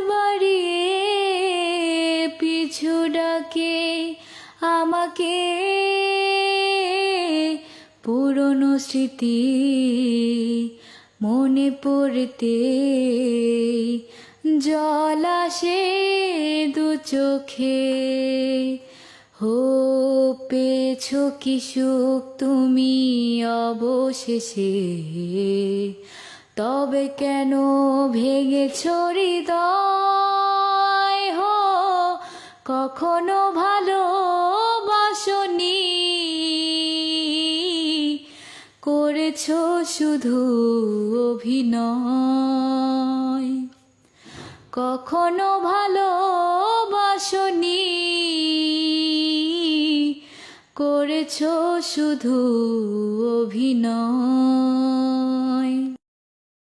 বাড়িয়ে পিছু ডাকে আমাকে। পুরনো স্মৃতি মনে পড়তে, জল আসে দু চোখে। হো পেছো কি সুখ তুমি অবশেষে। তবে কেন ভেঙেছ হৃদয়? হো, কখনো ভালো বাসনি করেছ শুধু অভিনয়। কখনো ভালো বাসনি করেছ শুধু অভিনয়।